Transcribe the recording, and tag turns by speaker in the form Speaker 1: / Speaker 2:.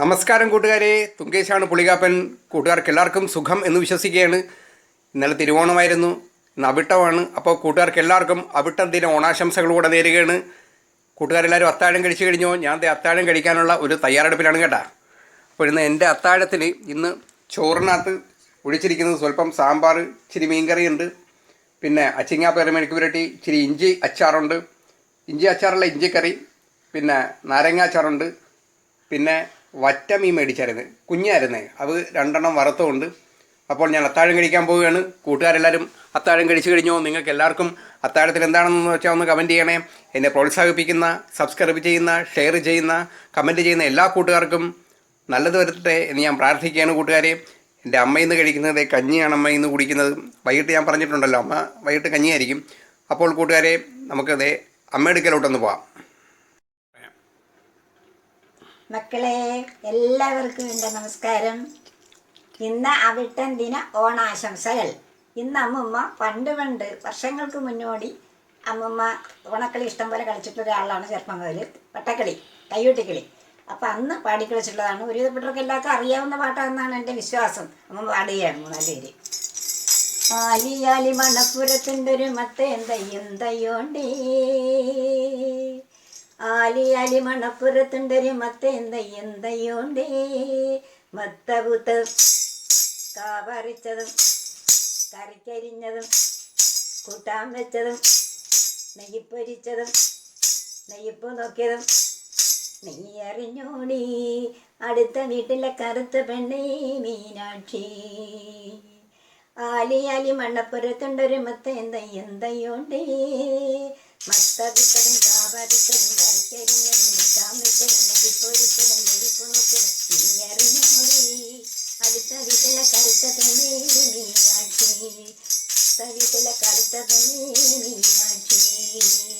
Speaker 1: നമസ്കാരം കൂട്ടുകാരെ. തുങ്കേശാണ് പുളികാപ്പൻ. കൂട്ടുകാർക്ക് എല്ലാവർക്കും സുഖം എന്ന് വിശ്വസിക്കുകയാണ്. ഇന്നലെ തിരുവോണമായിരുന്നു. ഇന്ന് അവിട്ടമാണ്. അപ്പോൾ കൂട്ടുകാർക്ക് എല്ലാവർക്കും അവിട്ടം ദിന ഓണാശംസകൾ കൂടെ നേരുകയാണ്. കൂട്ടുകാരെല്ലാവരും അത്താഴം കഴിച്ചു കഴിഞ്ഞോ? ഞാൻ അത്താഴം കഴിക്കാനുള്ള ഒരു തയ്യാറെടുപ്പിലാണ് കേട്ടോ. അപ്പോൾ ഇന്ന് എന്റെ അത്താഴത്തിൽ ഇന്ന് ചോറിനകത്ത് ഒഴിച്ചിരിക്കുന്നത് സ്വല്പം സാമ്പാർ ഇച്ചിരി മീൻകറി ഉണ്ട് പിന്നെ അച്ചിങ്ങാ പെരമെഴുക്ക് പുരട്ടി ഇച്ചിരി ഇഞ്ചി അച്ചാറുണ്ട്. ഇഞ്ചി അച്ചാറുള്ള ഇഞ്ചിക്കറി പിന്നെ നാരങ്ങ അച്ചാറുണ്ട്. പിന്നെ വറ്റ മീൻ മേടിച്ചായിരുന്നു. കുഞ്ഞായിരുന്നേ. അത് രണ്ടെണ്ണം വറുത്തുമുണ്ട് അപ്പോൾ ഞാൻ അത്താഴം കഴിക്കാൻ പോവുകയാണ്. കൂട്ടുകാരെല്ലാവരും അത്താഴം കഴിച്ചു കഴിഞ്ഞോ? നിങ്ങൾക്ക് എല്ലാവർക്കും അത്താഴത്തിൽ എന്താണെന്ന് വെച്ചാൽ ഒന്ന് കമന്റ് ചെയ്യണേ. എന്നെ പ്രോത്സാഹിപ്പിക്കുന്ന സബ്സ്ക്രൈബ് ചെയ്യുന്ന ഷെയർ ചെയ്യുന്ന കമന്റ് ചെയ്യുന്ന എല്ലാ കൂട്ടുകാർക്കും നല്ലത് വരുത്തട്ടെ എന്ന് ഞാൻ പ്രാർത്ഥിക്കുകയാണ് കൂട്ടുകാരെ. എന്റെ അമ്മയിൽ നിന്ന് കഴിക്കുന്നത് കഞ്ഞിയാണ് അമ്മയിൽ നിന്ന് കുടിക്കുന്നത്. വൈകിട്ട് ഞാൻ പറഞ്ഞിട്ടുണ്ടല്ലോ അമ്മ വൈകിട്ട് കഞ്ഞിയായിരിക്കും. അപ്പോൾ കൂട്ടുകാരെ നമുക്കത് അമ്മയെടുക്കലോട്ടൊന്ന് പോവാം.
Speaker 2: മക്കളെ എല്ലാവർക്കും എന്റെ നമസ്കാരം. ഇന്ന് അവിട്ടൻ ദിന ഓണാശംസകൾ. ഇന്ന് അമ്മുമ്മ പണ്ട് പണ്ട് വർഷങ്ങൾക്ക് മുന്നോടി അമ്മുമ്മ ഓണക്കളി ഇഷ്ടം പോലെ കളിച്ചിട്ടുള്ള ഒരാളാണ് ചെറുപ്പം മുതൽ. വട്ടക്കളി കയ്യൂട്ടിക്കളി. അപ്പം അന്ന് പാടി കളിച്ചിട്ടുള്ളതാണ് ഒരുവിധപ്പെട്ടവർക്ക് എല്ലാവർക്കും അറിയാവുന്ന പാട്ടാണെന്നാണ് എന്റെ വിശ്വാസം. അമ്മ പാടുകയാണ് മൂന്നാൽ പേര്. ആലി ആലി മണപ്പുരത്തിന്റെ ഒരു മത്തേന്തയ്യും തയ്യോണ്ടേ. ആലി ആലി മണപ്പുറത്തുണ്ടൊരു മത്ത എന്ത എന്തയോണ്ടേ? മത്ത പൂത്ത് കാപറിച്ചതും കറിക്കരിഞ്ഞതും കൂട്ടാൻ വെച്ചതും നെയ്പ്പൊരിച്ചതും നെയ്യപ്പ് നോക്കിയതും നീ അറിഞ്ഞോടി അടുത്ത വീട്ടിലെ കറുത്ത പെണ്ണേ മീനാക്ഷി. ആലി ആലി മണ്ണപ്പുറത്തുണ്ടൊരു മത്ത എന്ത എന്തയോണ്ടേ? മത്ത വിട്ടതും കാപരിച്ചതും കറിക്കരിഞ്ഞതും കൂട്ടാൻ വെച്ചതും നെയ്പ്പൊരിച്ചതും നെയ്യപ്പ് നോക്കിയതും നീ അറിഞ്ഞോടി അടുത്ത വീട്ടിലെ കറുത്ത പെണ്ണേ മീനാക്ഷി അടുത്ത വീട്ടിലെ കറുത്ത പെണ്ണേ മീനാക്ഷി